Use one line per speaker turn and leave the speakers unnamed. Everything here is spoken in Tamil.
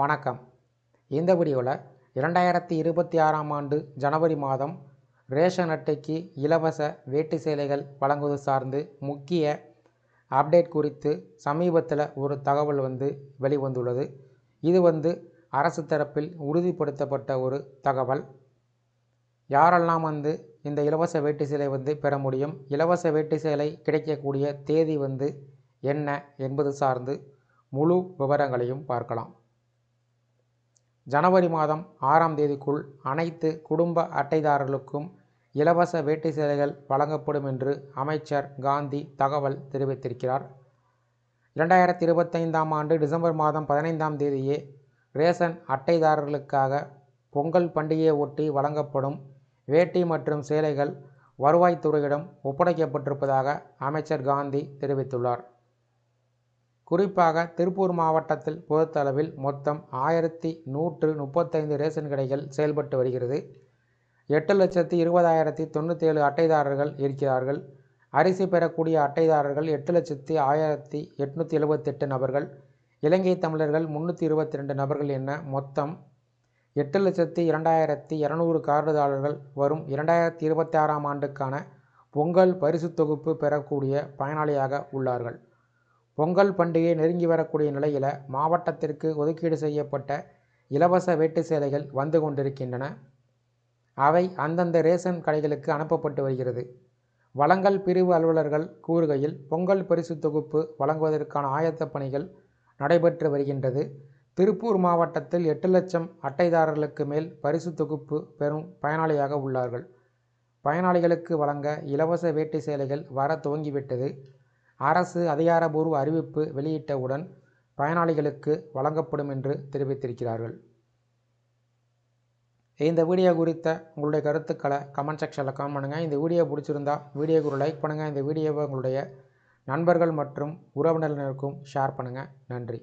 வணக்கம். இந்த வீடியோவில் இரண்டாயிரத்தி இருபத்தி ஆறாம் ஆண்டு ஜனவரி மாதம் ரேஷன் அட்டைக்கு இலவச வேட்டி சேலைகள் வழங்குவது சார்ந்து முக்கிய அப்டேட் குறித்து சமீபத்தில் ஒரு தகவல் வந்து வெளிவந்துள்ளது. இது வந்து அரசு தரப்பில் உறுதிப்படுத்தப்பட்ட ஒரு தகவல். யாரெல்லாம் வந்து இந்த இலவச வேட்டி சேலை வந்து பெற முடியும் இலவச வேட்டி சேலை கிடைக்கக்கூடிய தேதி வந்து என்ன என்பது சார்ந்து முழு விவரங்களையும் பார்க்கலாம். ஜனவரி மாதம் ஆறாம் தேதிக்குள் அனைத்து குடும்ப அட்டைதாரர்களுக்கும் இலவச வேட்டி சேலைகள் வழங்கப்படும் என்று அமைச்சர் காந்தி தகவல் தெரிவித்திருக்கிறார். இரண்டாயிரத்தி இருபத்தைந்தாம் ஆண்டு டிசம்பர் மாதம் பதினைந்தாம் தேதியே ரேஷன் அட்டைதாரர்களுக்காக பொங்கல் பண்டிகையை ஒட்டி வழங்கப்படும் வேட்டி மற்றும் சேலைகள் வருவாய்த்துறையிடம் ஒப்படைக்கப்பட்டிருப்பதாக அமைச்சர் காந்தி தெரிவித்துள்ளார். குறிப்பாக திருப்பூர் மாவட்டத்தில் பொறுத்தளவில் மொத்தம் ஆயிரத்தி நூற்று முப்பத்தைந்து ரேஷன் கடைகள் செயல்பட்டு வருகிறது. எட்டு லட்சத்தி இருபதாயிரத்தி தொண்ணூற்றேழு அட்டைதாரர்கள் இருக்கிறார்கள். அரிசி பெறக்கூடிய அட்டைதாரர்கள் எட்டு லட்சத்தி ஆயிரத்தி எட்நூற்றி எழுபத்தெட்டு நபர்கள். இலங்கை தமிழர்கள் முந்நூற்றி இருபத்தி ரெண்டு நபர்கள் என மொத்தம் எட்டு லட்சத்தி இரண்டாயிரத்தி இரநூறு கார்டுதாரர்கள் வரும் இரண்டாயிரத்தி இருபத்தி ஆறாம் ஆண்டுக்கான பொங்கல் பரிசு தொகுப்பு பெறக்கூடிய பயனாளியாக உள்ளார்கள். பொங்கல் பண்டிகை நெருங்கி வரக்கூடிய நிலையில் மாவட்டத்திற்கு ஒதுக்கீடு செய்யப்பட்ட இலவச வேட்டு சேலைகள் வந்து கொண்டிருக்கின்றன. அவை அந்தந்த ரேஷன் கடைகளுக்கு அனுப்பப்பட்டு வருகிறது. வழங்கல் பிரிவு அலுவலர்கள் கூறுகையில் பொங்கல் பரிசு தொகுப்பு வழங்குவதற்கான ஆயத்த பணிகள் நடைபெற்று வருகின்றது. திருப்பூர் மாவட்டத்தில் எட்டு லட்சம் அட்டைதாரர்களுக்கு மேல் பரிசு தொகுப்பு பெறும் பயனாளியாக உள்ளார்கள். பயனாளிகளுக்கு வழங்க இலவச வேட்டி சேலைகள் வர துவங்கிவிட்டது. அரசு அதிகாரபூர்வ அறிவிப்பு வெளியிட்டவுடன் பயனாளிகளுக்கு வழங்கப்படும் என்று தெரிவித்திருக்கிறார்கள். இந்த வீடியோ குறித்த உங்களுடைய கருத்துக்களை கமெண்ட் செக்ஷனில் கமெண்ட் பண்ணுங்கள் இந்த வீடியோ பிடிச்சிருந்தா வீடியோக்கு ஒரு லைக் பண்ணுங்கள் இந்த வீடியோவை உங்களுடைய நண்பர்கள் மற்றும் உறவினர்களுக்கும் ஷேர் பண்ணுங்கள் நன்றி.